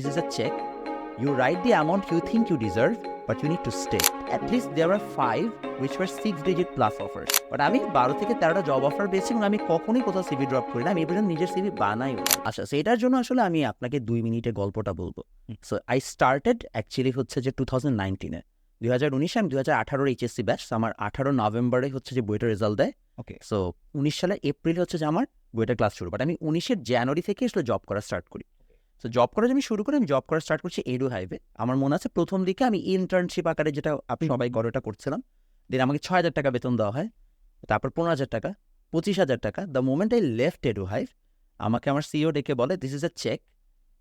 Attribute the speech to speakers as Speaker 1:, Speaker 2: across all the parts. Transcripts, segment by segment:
Speaker 1: This is a check. You write the amount you think you deserve, but you need to stay. At least there are five which were six digit plus offers. But আমি বারো থেকে তেরোটা job offer পেয়েছি এবং আমি কখনোই কোথাও CV drop করি না। আমি এবার নিজের সিভি বানাই আচ্ছা সেটার জন্য আসলে আমি আপনাকে দুই মিনিটে গল্পটা বলব। সো আই স্টার্টেড অ্যাকচুয়ালি হচ্ছে যে টু থাউজেন্ড নাইনটিনে দুই হাজার উনিশে আমি দুই হাজার আঠারোর এইচএসসি ব্যাচ আমার আঠারো নভেম্বরে হচ্ছে যে বইটার রেজাল্ট দেয়।
Speaker 2: ওকে
Speaker 1: সো উনিশ সালে এপ্রিল হচ্ছে যে আমার বইটা ক্লাস শুরু। বাট আমি উনিশের জানুয়ারি থেকে আসলে জব করা স্টার্ট করি। তো জব করা আমি শুরু করে আমি জব করা স্টার্ট করছি এডু হাইভে আমার মনে আছে প্রথম দিকে আমি ইন্টার্নশিপ আকারে যেটা আপনি সবাই ওটা করছিলাম দেন আমাকে ছয় হাজার টাকা বেতন দেওয়া হয় তারপর পনেরো হাজার টাকা পঁচিশ হাজার টাকা। The moment I left Edu Hive আমাকে আমার সিও ডেকে বলে this is a cheque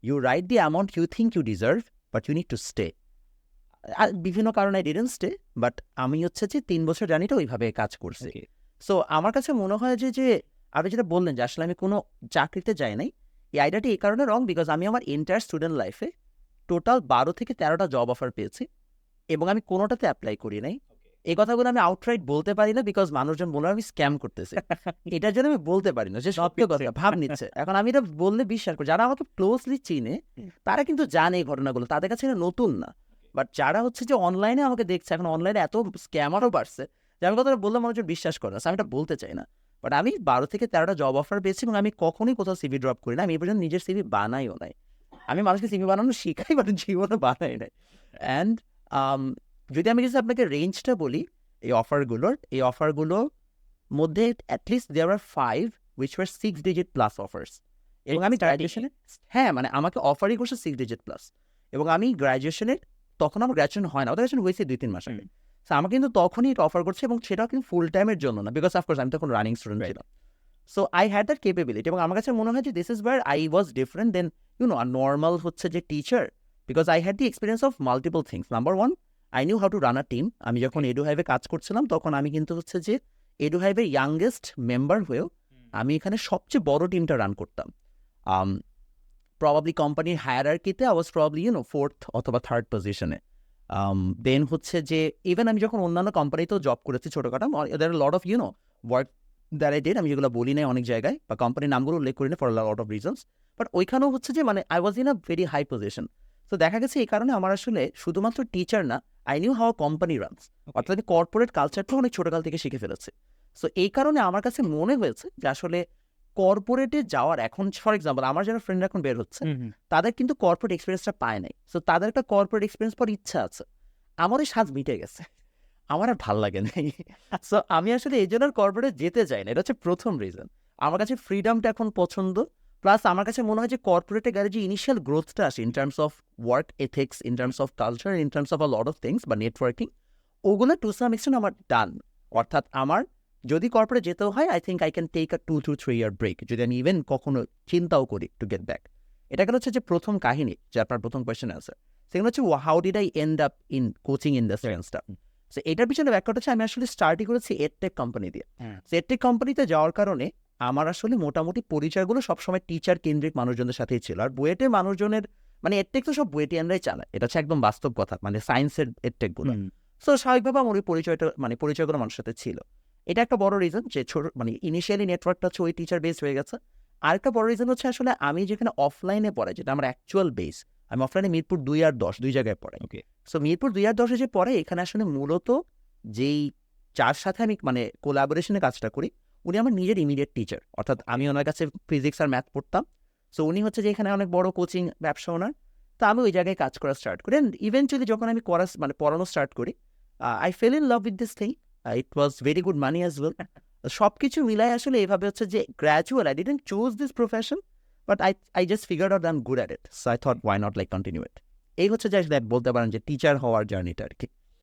Speaker 1: you write the amount you think you deserve but you need to stay আর বিভিন্ন কারণে আই ডিডেন্ট স্টে বাট আমি হচ্ছে যে তিন বছর জানিটা ওইভাবে কাজ করছি। সো আমার কাছে মনে হয় যে যে আপনি যেটা বললেন যে আসলে আমি কোনো চাকরিতে যাই নাই এই আইডিয়াটি এই কারণে রং বিকজ আমি আমার এন্টায়ার স্টুডেন্ট লাইফে টোটাল বারো থেকে তেরোটা জব অফার পেয়েছি এবং আমি কোনোটাতে অ্যাপ্লাই করি নাই। এই কথাগুলো আমি আউটরাইট বলতে পারি না বিকজ মানুষজন বলে আমি স্ক্যাম করতেছি। এটার জন্য আমি বলতে পারি না যে সত্য কথা ভাব নিচ্ছে। এখন আমি এটা বললে বিশ্বাস করি যারা আমাকে ক্লোজলি চিনে তারা কিন্তু জানে এই ঘটনাগুলো তাদের কাছে এটা নতুন না। বাট যারা হচ্ছে যে অনলাইনে আমাকে দেখছে এখন অনলাইনে এত স্ক্যামারও বাড়ছে যে আমি কথাটা বললে মানুষজন বিশ্বাস করে না আমি এটা বলতে চাই না। বাট আমি বারো থেকে তেরোটা জব অফার পেয়েছি এবং আমি কখনোই কোথাও সিভি ড্রপ করি না। আমি এই পর্যন্ত নিজের সিভি বানাইও নাই। আমি মানুষকে সিভি বানানো শিখাই বাট জীবনে বানাই নাই। অ্যান্ড যদি আমি কিছু আপনাকে রেঞ্জটা বলি এই অফারগুলোর এই অফারগুলোর মধ্যে at least there are five which were six digit plus offers এবং আমি গ্র্যাজুয়েশনে হ্যাঁ মানে আমাকে অফারই করছে সিক্স ডিজিট প্লাস এবং আমি গ্র্যাজুয়েশনের তখন আমার গ্র্যাজুয়েশন হয় না। ওদের গ্র্যাজুয়েশন হয়েছে দুই তিন মাস আগে। So আমাকে কিন্তু তখনই এটা অফার করছে এবং সেটাও কিন্তু ফুল টাইমের জন্য না বিকজ অফকোর্স আমি তখন রানিং স্টুডেন্ট ছিলাম। So I had that capability এবং আমার কাছে মনে হয় যে this is where I was different than you know normal হচ্ছে যে teacher because I had the experience of multiple things number one I knew how to run a team আমি যখন এডু হাইভে কাজ করছিলাম তখন আমি কিন্তু হচ্ছে যে এডু হাইভের ইয়াংগেস্ট মেম্বার হয়েও আমি এখানে সবচেয়ে বড় টিমটা রান করতাম। প্রবাবলি কোম্পানির higher হায়ারার্কিতে I was probably you know fourth অথবা থার্ড পজিশনে দেন হচ্ছে যে ইভেন আমি যখন অন্যান্য কোম্পানিতেও জব করেছি ছোটোখাটো there lot of you know work that I did আমি যেগুলো বলি নাই অনেক জায়গায় বা কোম্পানির নামগুলো উল্লেখ করি না for lot of reasons but ওইখানেও হচ্ছে যে মানে I was in a very high position তো দেখা গেছে এই কারণে আমার আসলে শুধুমাত্র টিচার না I knew how company runs অর্থাৎ আমি কর্পোরেট কালচারটা অনেক ছোটোকাল থেকে শিখে ফেলেছি। সো এই কারণে আমার কাছে মনে হয়েছে যে আসলে কর্পোরেটে যাওয়ার এখন ফর এক্সাম্পল আমার যারা ফ্রেন্ড এখন বের হচ্ছে তাদের কিন্তু কর্পোরেট এক্সপিরিয়েন্সটা পায় নাই। সো তাদের একটা কর্পোরেট এক্সপিরিয়েন্স পর ইচ্ছা আছে। আমার ওই সাজ মিটে গেছে। আমার আর ভালো লাগে নাই। সো আমি আসলে এই জন্য কর্পোরেটে যেতে চাই না। এটা হচ্ছে প্রথম রিজন আমার কাছে ফ্রিডমটা এখন পছন্দ। প্লাস আমার কাছে মনে হয় যে কর্পোরেটে গেলে যে ইনিশিয়াল গ্রোথটা আসে in terms of work ethics in terms of culture in terms of a lot of things বা নেটওয়ার্কিং ওগুলো টু সাম এক্সটেন্ট আমার ডান অর্থাৎ আমার যদি কর্পোরেট যেতেও হয় I think I can take a two two three year break যদি আমি ইভেন কখনো চিন্তাও করি টু গেট ব্যাক এটা গেল হচ্ছে যে প্রথম কাহিনী যে আপনার প্রথম কোয়েশ্চেন আছে সেগুলো হচ্ছে how did I end up in coaching industry and stuff so এটার পিছনে ব্যাখ্যাটা হচ্ছে আমি আসলে স্টার্টই করেছি এডটেক কোম্পানি দিয়ে। সো এডটেক কোম্পানিতে যাওয়ার কারণে আমার আসলে মোটামুটি পরিচয়গুলো সবসময় টিচার কেন্দ্রিক মানুষজনের সাথেই ছিল। আর বুয়েটে মানুষজনের মানে এডটেক তো সব বুয়েটিয়ানরাই চালায় এটা হচ্ছে একদম বাস্তব কথা মানে সায়েন্সের এডটেকগুলো সো স্বাভাবিকভাবে আমার ওই পরিচয়টা মানে পরিচয়গুলো মানুষের সাথে ছিল। এটা একটা বড় রিজন যে ছোট মানে ইনিশিয়ালি নেটওয়ার্কটা হচ্ছে ওই টিচার বেস হয়ে গেছে। আরেকটা বড় রিজন হচ্ছে আসলে আমি যেখানে অফলাইনে পড়াই যেটা আমার অ্যাকচুয়াল বেস আমি অফলাইনে মিরপুর দুই আর দশ দুই জায়গায় পড়াই।
Speaker 2: ওকে
Speaker 1: সো মিরপুর দুই আর দশে যে পড়ে এখানে আসলে মূলত যেই যার সাথে আমি মানে কোলাবোরেশনে কাজটা করি উনি আমার নিজের ইমিডিয়েট টিচার অর্থাৎ আমি ওনার কাছে ফিজিক্স আর ম্যাথ পড়তাম। সো উনি হচ্ছে যে এখানে অনেক বড় কোচিং ব্যবসা ওনার। তো আমি ওই জায়গায় কাজ করা স্টার্ট করি। অ্যান্ড ইভেনচুয়ালি যখন আমি করা মানে পড়ানো স্টার্ট করি I fell in love with this thing it was very good money as well সব কিছু মিলাই আসলে এভাবে হচ্ছে যে gradual I didn't choose this profession but I I just figure out I am good at it so I thought why not like continue it এই হচ্ছে যে বলতে পারেন যে টিচার হওয়ার জার্নিটা আর কি